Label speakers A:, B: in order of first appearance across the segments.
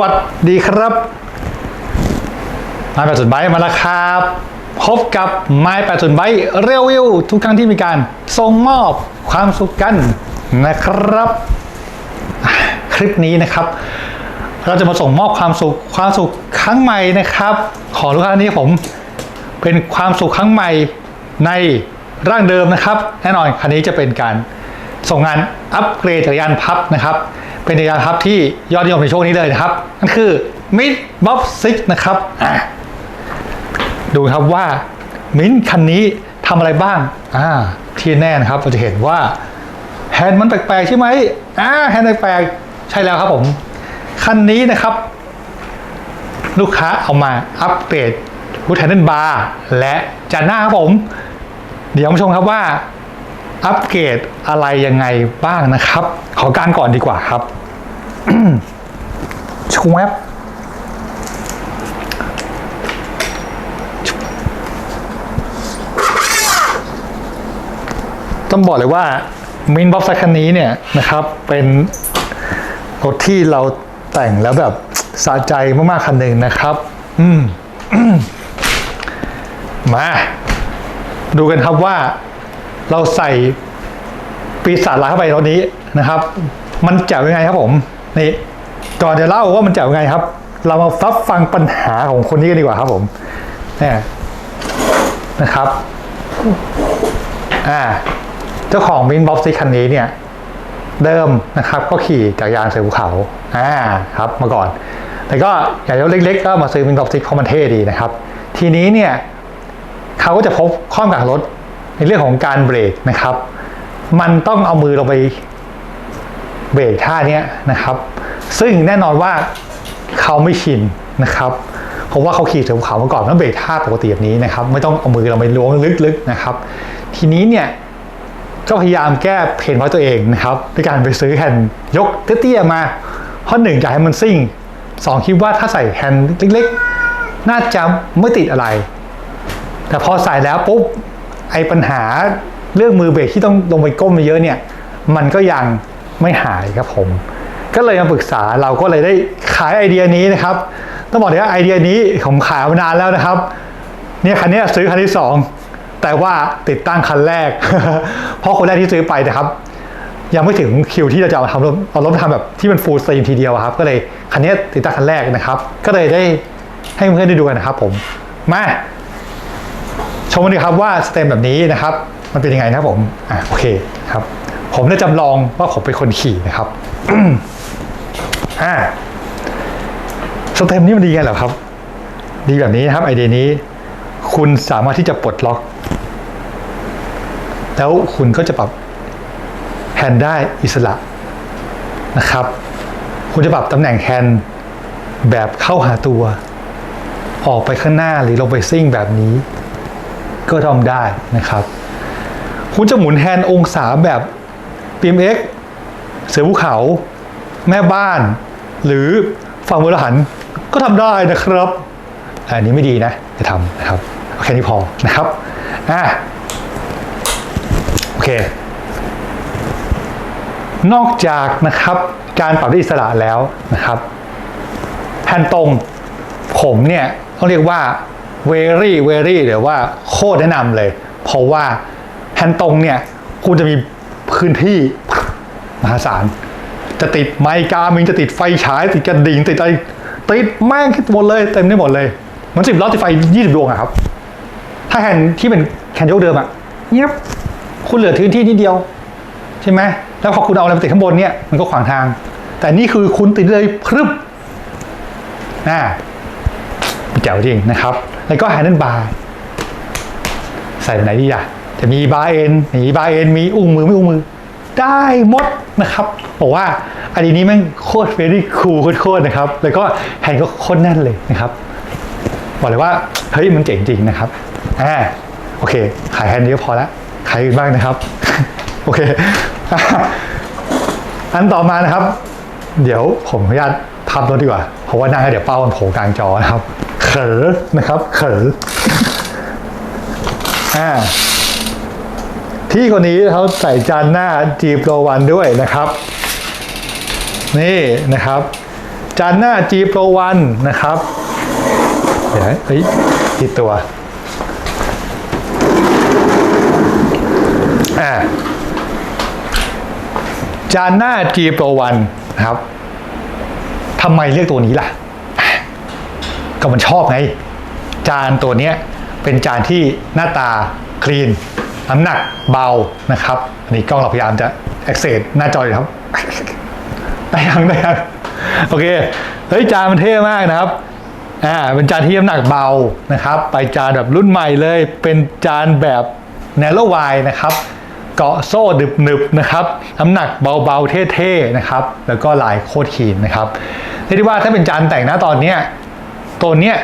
A: วัสดีครับ ไม้แปดศูนย์ไบมาแล้วครับ พบกับไม้แปดศูนย์ไบเรียวิวทุกครั้งที่มีการส่งมอบความสุขกันนะครับ คลิปนี้นะครับ เราจะมาส่งมอบความสุขความสุขครั้งใหม่นะครับ ขอทุกท่านนี้ผมเป็นความสุขครั้งใหม่ในร่างเดิมนะครับ แน่นอนคันนี้จะเป็นการส่งงานอัปเกรดจักรยานพับนะครับ เป็นจักรยานพับที่ยอดนิยมในช่วงนี้เลยนะครับ นั่นคือ Mid Bob 6นะครับอะดูครับว่ามิ้นท์คันนี้ทำอะไรบ้างอ่าที่แน่นะครับเราจะเห็นว่าแฮนด์มันแปลกๆใช่ไหมอ่าแฮนด์แปลกๆใช่แล้วครับผม คันนี้นะครับ ลูกค้าเอามาอัปเกรดวูดแฮนเดิลบาร์และจานหน้าครับผม เดี๋ยวมาชมครับว่า อัปเกรดอะไรยังไงบ้างนะครับ ขอการก่อนดีกว่าครับชวบต้องบอกเลยว่ามินบ็อกซ์คันนี้เนี่ยนะครับ เป็นรถที่เราแต่งแล้วแบบสะใจมากๆคันหนึ่งนะครับ อืมมา ดูกันครับว่า เราใส่ปีศาจร้ายเข้าไปรถนี้นะครับ มันจ๋วยังไงครับผมนี่ก่อนจะเล่าว่ามันจ๋วยังไงครับ เรามาฟับฟังปัญหาของคนนี้กันดีกว่าครับผมเนี่ยนะครับอ่าเจ้าของมินบ็อกซี่คันนี้เนี่ย เดิมนะครับ ก็ขี่จักรยานเสือภูเขาอ่าครับเมื่อก่อน แต่ก็อยากจะเล็กๆ ก็มาซื้อมินบ็อกซี่เพราะมันเท่ดีนะครับ ทีนี้เนี่ยเขาก็จะพบข้อกับรถ ในเรื่องของการเบรกนะครับ มันต้องเอามือลงไปเบรกท่าเนี้ยนะครับ ซึ่งแน่นอนว่าเขาไม่ชินนะครับเพราะว่าเขาขี่เสือภูเขามาก่อนแล้วเบรกท่าปกติแบบนี้นะครับ ไม่ต้องเอามือลงไปล้วงลึกๆนะครับ ทีนี้เนี่ยก็พยายามแก้เพนเพราะตัวเองนะครับด้วยการไปซื้อแฮนด์ยกเตี้ยๆมาเพราะหนึ่งอยากให้มันซิ่งสองคิดว่าถ้าใส่แฮนด์เล็กๆ น่าจะไม่ติดอะไร แต่พอใส่แล้วปุ๊บ ไอ้ปัญหาเรื่องมือเบรกที่ต้องลงไปก้มเยอะเนี่ย มันก็ยังไม่หายครับผม ก็เลยมาปรึกษาเราก็เลยได้ขายไอเดียนี้นะครับ ต้องบอกเลยว่าไอเดียนี้ผมขายมานานแล้วนะครับ เนี่ยคันนี้ซื้อคันที่สองแต่ว่าติดตั้งคันแรก เพราะคนแรกที่ซื้อไปนะครับ ยังไม่ถึงคิวที่เราจะเอาทำเอารถมทำแบบที่มันฟูลสตรีมทีเดียวครับ ก็เลยคันนี้ติดตั้งคันแรกนะครับ ก็เลยได้ให้เพื่อนได้ดูกันนะครับ ผมมา ชมกันดีครับว่าสเต็มแบบนี้นะครับ มันเป็นยังไงนะผมอะโอเคครับ ผมได้จำลองว่าผมเป็นคนขี่นะครับอ่าสเต็มนี้มันดีไงเหรอครับ ดีแบบนี้นะครับไอเดียนี้ คุณสามารถที่จะปลดล็อก แล้วคุณก็จะปรับแฮนด์ได้อิสระนะครับ คุณจะปรับตำแหน่งแฮนด์แบบเข้าหาตัว ออกไปข้างหน้าหรือลงไปซิ่งแบบนี้ ก็ทำได้นะครับ คุณจะหมุนแฮนด์องศาแบบ BMX เสือภูเขา แม่บ้าน หรือฝั่งมือหันก็ทำได้นะครับ อันนี้ไม่ดีนะจะทำนะครับเอาแค่นี้พอนะครับอะโอเคนอกจากนะครับการปรับได้อิสระแล้วนะครับแฮนตรงผมเนี่ยต้องเรียกว่า very very หรือว่าโคตรแนะนำเลย เพราะว่าแฮนด์ตรงเนี่ยคุณจะมีพื้นที่มหาศาล จะติดไมค์กามิงจะติดไฟฉาย ติดกระดิ่งติดอะไรติดแม่งหมดเลยเต็มได้หมดเลยมันสิบล้อติดไฟยี่สิบดวงอะครับ ถ้าแฮนที่เป็นแฮนด์ยกเดิมอะเงียบคุณเหลือพื้นที่นิดเดียว ใช่ไหมแล้วพอคุณเอาอะไรไปติดข้างบนเนี่ยมันก็ขวางทาง แต่นี่คือคุณติดเลยพรึบน่าแจ๋วจริงนะครับ แล้วก็แฮนด์บาร์ใส่ไหนดีอะจะมีบาร์เอ็นมีบาร์เอ็นมีอุ้งมือไม่อุ้งมือ ได้หมดนะครับบอกว่าอันนี้แม่งโคตรเฟรดี้คูลโคตรนะครับ แล้วก็แฮนด์ก็โคตรแน่นเลยนะครับ บอกเลยว่าเฮ้ยมันเจ๋งจริงนะครับอ่าโอเค ขายแฮนด์เดียวพอละขายอื่นบ้างนะครับ โอเค อันต่อมานะครับ เดี๋ยวผมขออนุญาตพับรถดีกว่า เพราะว่านั่งแล้วเดี๋ยวเป้ามันโผล่กลางจอนะครับ ขอนะครับเขออ่าที่คนนี้เขาใส่จานหน้า G Pro 1ด้วยนะครับ นี่นะครับ จานหน้า G Pro 1นนะครับเดี๋ยวเฮ้ยติดตัวอ่าจานหน้า G Pro 1นนะครับทำไมเลือกตัวนี้ล่ะ ก็มันชอบไง จานตัวเนี้ยเป็นจานที่หน้าตาคลีนน้ำหนักเบานะครับ อันนี้กล้องเราพยายามจะ access หน้าจออยู่ครับได้ยังได้ยังโอเคเฮ้ยจานมันเท่มากนะครับอ่าเป็นจานที่น้ำหนักเบานะครับ ไปจานแบบรุ่นใหม่เลย เป็นจานแบบ narrow wide นะครับ เกาะโซ่หนึบนะครับน้ำหนักเบาๆเท่ๆนะครับ แล้วก็ลายโคตรคีนนะครับเรียกได้ว่าถ้าเป็นจานแต่งหน้าตอนเนี้ย ตัวเนี้ย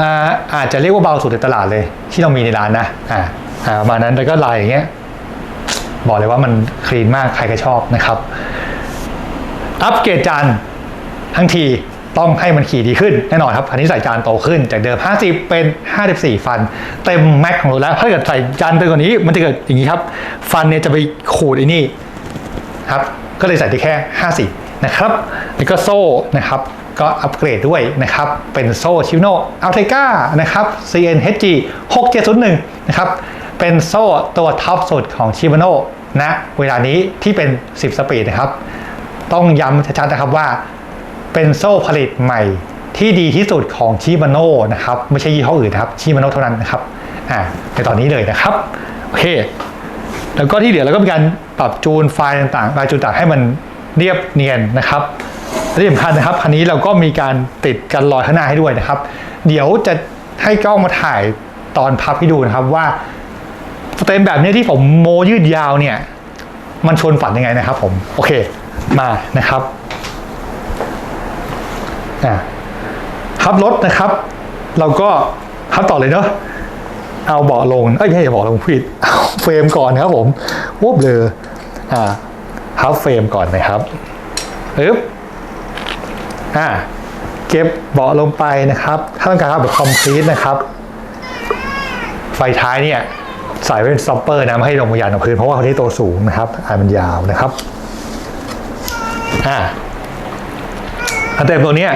A: อาอาจจะเรียกว่าเบาสุดในตลาดเลย ที่เรามีในร้านนะอ่าประมาณนั้นแล้วก็ลายอย่างเงี้ยบอกเลยว่ามันคลีนมากใครก็ชอบนะครับ อัปเกรดจานทั้งทีต้องให้มันขี่ดีขึ้นแน่นอนครับอันนี้ใส่จานโตขึ้นจากเดิม 50 เป็น 54 ฟัน เต็มแม็กของเราแล้วถ้าเกิดใส่จานเต็มกว่านี้มันจะเกิดอย่างนี้ครับ ฟันเนี่ยจะไปขูดไอ้นี่ครับ ก็เลยใส่ได้แค่ 50 นะครับแล้วก็โซ่นะครับ ก็อัปเกรดด้วยนะครับ เป็นโซ่ชิโนอัลเทกานะครับ CNHG 6701 นะครับ เป็นโซ่ตัวท็อปสุดของชิโนนะเวลานี้ที่เป็น 10 สปีดนะครับ ต้องย้ำชัดๆนะครับว่าเป็นโซ่ผลิตใหม่ที่ดีที่สุดของชิบ a โนนะครับ ไม่ใช่ยี่ห้ออื่นนะครับชิบ a โนเท่านั้นนะครับอ่าในตอนนี้เลยนะครับโอเค แล้วก็ที่เหลือเราก็มีการปรับจูนไฟล์ต่างๆไฟล์จูนต่างให้มันเรียบเนียนนะครับ และที่สำคัญนะครับคันนี้เราก็มีการติดกันรอยข้างหน้าให้ด้วยนะครับ เดี๋ยวจะให้กล้องมาถ่ายตอนพับให้ดูนะครับว่าสเต็มแบบนี้ที่ผมโมยืดยาวเนี่ย มันชวนฝันยังไงนะครับ ผมโอเคมานะครับอะพับรถนะครับ เราก็พับต่อเลยเนาะเอาเบาะลงเอ้ยไม่ใช่เบาะลงผิดเอาเฟรมก่อนนะครับผมวบเลยอ่าพับเฟรมก่อนนะครับปึ๊บ อ่าเก็บเบาะลงไปนะครับ ถ้าต้องการพับแบบคอมพลีทนะครับ ไฟท้ายเนี่ยใส่เป็นสต็อปเปอร์นะไม่ให้ลงมายันกับพื้นเพราะว่าคนที่ตัวสูงนะครับอ่ามันยาวนะครับอ่าอันเต็มตัวเนี้ย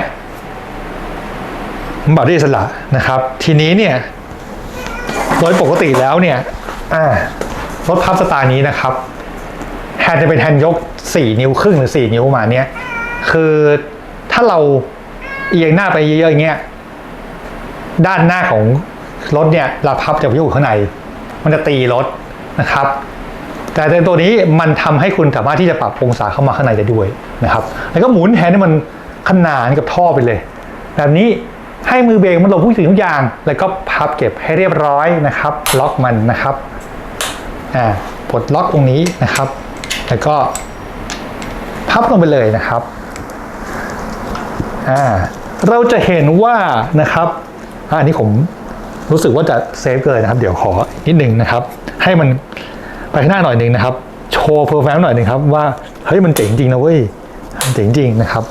A: มันบอกได้อิสระนะครับ ทีนี้เนี่ยโดยปกติแล้วเนี่ยอ่ารถพับสไตล์นี้นะครับแฮนด์จะเป็นแฮนด์ยก 4 นิ้วครึ่งหรือ 4 นิ้วประมาณเนี้ยคือ ถ้าเราเอียงหน้าไปเยอะๆอย่างเงี้ยด้านหน้าของรถเนี่ยเราพับจะอยู่ข้างใน มันจะตีรถนะครับ แต่ในตัวนี้มันทำให้คุณสามารถที่จะปรับองศาเข้ามาข้างในได้ด้วยนะครับ แล้วก็หมุนแฮนด์มันขนานกับท่อไปเลย แบบนี้ให้มือเบรกมันลบทุกสิ่งทุกอย่าง แล้วก็พับเก็บให้เรียบร้อยนะครับ ล็อกมันนะครับอ่าปลดล็อกตรงนี้นะครับ แล้วก็พับลงไปเลยนะครับ อ่าเราจะเห็นว่านะครับอันนี้ผมรู้สึกว่าจะเซฟเกินนะครับ เดี๋ยวขอนิดนึงนะครับ ให้มันไปข้างหน้าหน่อยหนึ่งนะครับ โชว์เพอร์แฟมหน่อยหนึ่งครับว่าเฮ้ยมันเจ๋งจริงนะเว้ยมันเจ๋งจริงนะครับ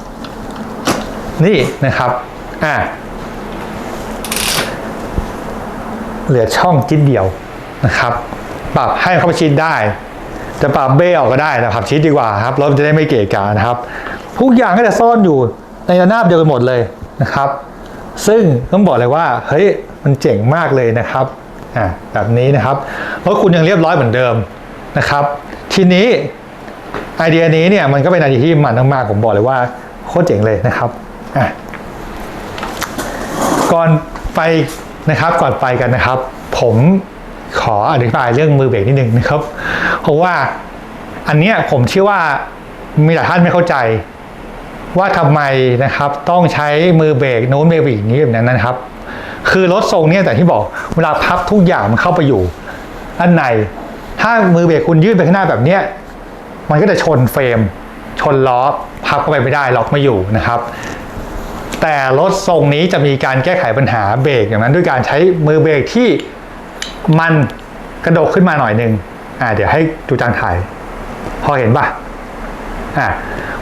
A: นี่นะครับอ่าเหลือช่องจิ้นเดียวนะครับ ปรับให้เข้าไปชิดได้ จะปรับเบ้ออกก็ได้แต่ปรับ ชิดดีกว่าครับรถจะได้ไม่เกะกะนะครับ ทุกอย่างก็จะซ่อนอยู่ ในระนาบเดียวกันหมดเลยนะครับ ซึ่งต้องบอกเลยว่าเฮ้ยมันเจ๋งมากเลยนะครับอ่าแบบนี้นะครับรถคุณยังเรียบร้อยเหมือนเดิมนะครับ ทีนี้ไอเดียนี้เนี่ยมันก็เป็นไอเดียที่มันมากๆผมบอกเลยว่าโคตรเจ๋งเลยนะครับอะก่อนไปนะครับก่อนไปกันนะครับ ผมขออธิบายเรื่องมือเบรกนิดนึงนะครับ เพราะว่าอันเนี้ยผมเชื่อว่ามีหลายท่านไม่เข้าใจ ว่าทำไมนะครับต้องใช้มือเบรกโน้มเบรกอย่างนี้แบบนั้นนะครับ คือรถทรงเนี่ยแต่ที่บอกเวลาพับทุกอย่างมันเข้าไปอยู่ด้านในถ้ามือเบรกคุณยืดไปข้างหน้าแบบเนี้ยมันก็จะชนเฟรม ชนล้อพับเข้าไปไม่ได้ล็อกไม่อยู่นะครับ แต่รถทรงนี้จะมีการแก้ไขปัญหาเบรกอย่างนั้น ด้วยการใช้มือเบรกที่มันกระดกขึ้นมาหน่อยนึงอ่าเดี๋ยวให้ดูจางถ่าย พอเห็นปะอ่า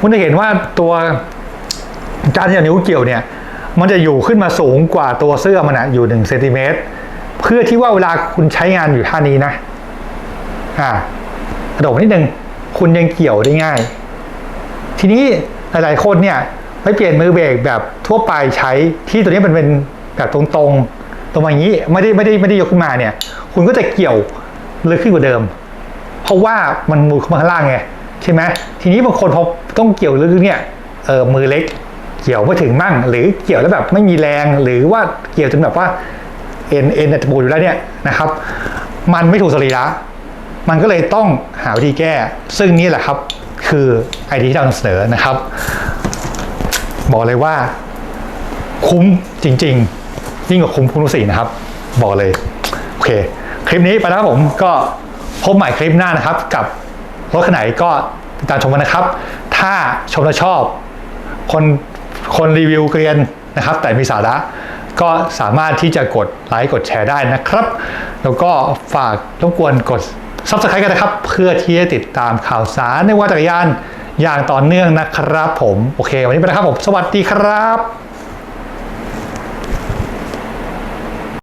A: คุณจะเห็นว่าตัวจานที่เอานิ้วเกี่ยวเนี่ย มันจะอยู่ขึ้นมาสูงกว่าตัวเสื้อมันอะอยู่หนึ่งเซนติเมตรเพื่อที่ว่าเวลาคุณใช้งานอยู่ท่านี้นะอ่ากระดกนิดนึงคุณยังเกี่ยวได้ง่าย ทีนี้หลายๆคนเนี่ยไม่เปลี่ยนมือเบรกแบบทั่วไปใช้ที่ตัวนี้มันเป็นแบบตรงๆ ตรงอย่างนี้ไม่ได้ไม่ได้ไม่ได้ยกขึ้นมาเนี่ย คุณก็จะเกี่ยวลึกขึ้นกว่าเดิม เพราะว่ามันมือเข้ามาข้างล่างไงใช่ไหมทีนี้บางคนพอ ต้องเกี่ยวลึกเนี่ยเออมือเล็กเกี่ยวไม่ถึงมั่ง หรือเกี่ยวแล้วแบบไม่มีแรง หรือว่าเกี่ยวจนแบบว่าเอ็นเอ็นจะปูอยู่แล้วเนี่ยนะครับ มันไม่ถูกสรีระมันก็เลยต้องหาวิธีแก้ ซึ่งนี่แหละครับคือไอเดียที่เรานำเสนอนะครับ บอกเลยว่า คุ้มจริง ๆ ยิ่งกว่าคุ้มคุณสีนะครับ บอกเลย โอเค คลิปนี้ไปแล้วครับผมก็พบใหม่คลิปหน้านะครับ กับรถคันไหนก็ติดตามชมกันนะครับ ถ้าชมและชอบ คนคนรีวิวเกรียนนะครับ แต่มีสาระก็สามารถที่จะกดไลค์กดแชร์ได้นะครับ แล้วก็ฝากรบกวนกด Subscribe กันนะครับ เพื่อที่จะติดตามข่าวสารในว่าจักรยานอย่างต่อเนื่องนะครับผม โอเค วันนี้ไปนะครับผม สวัสดีครับ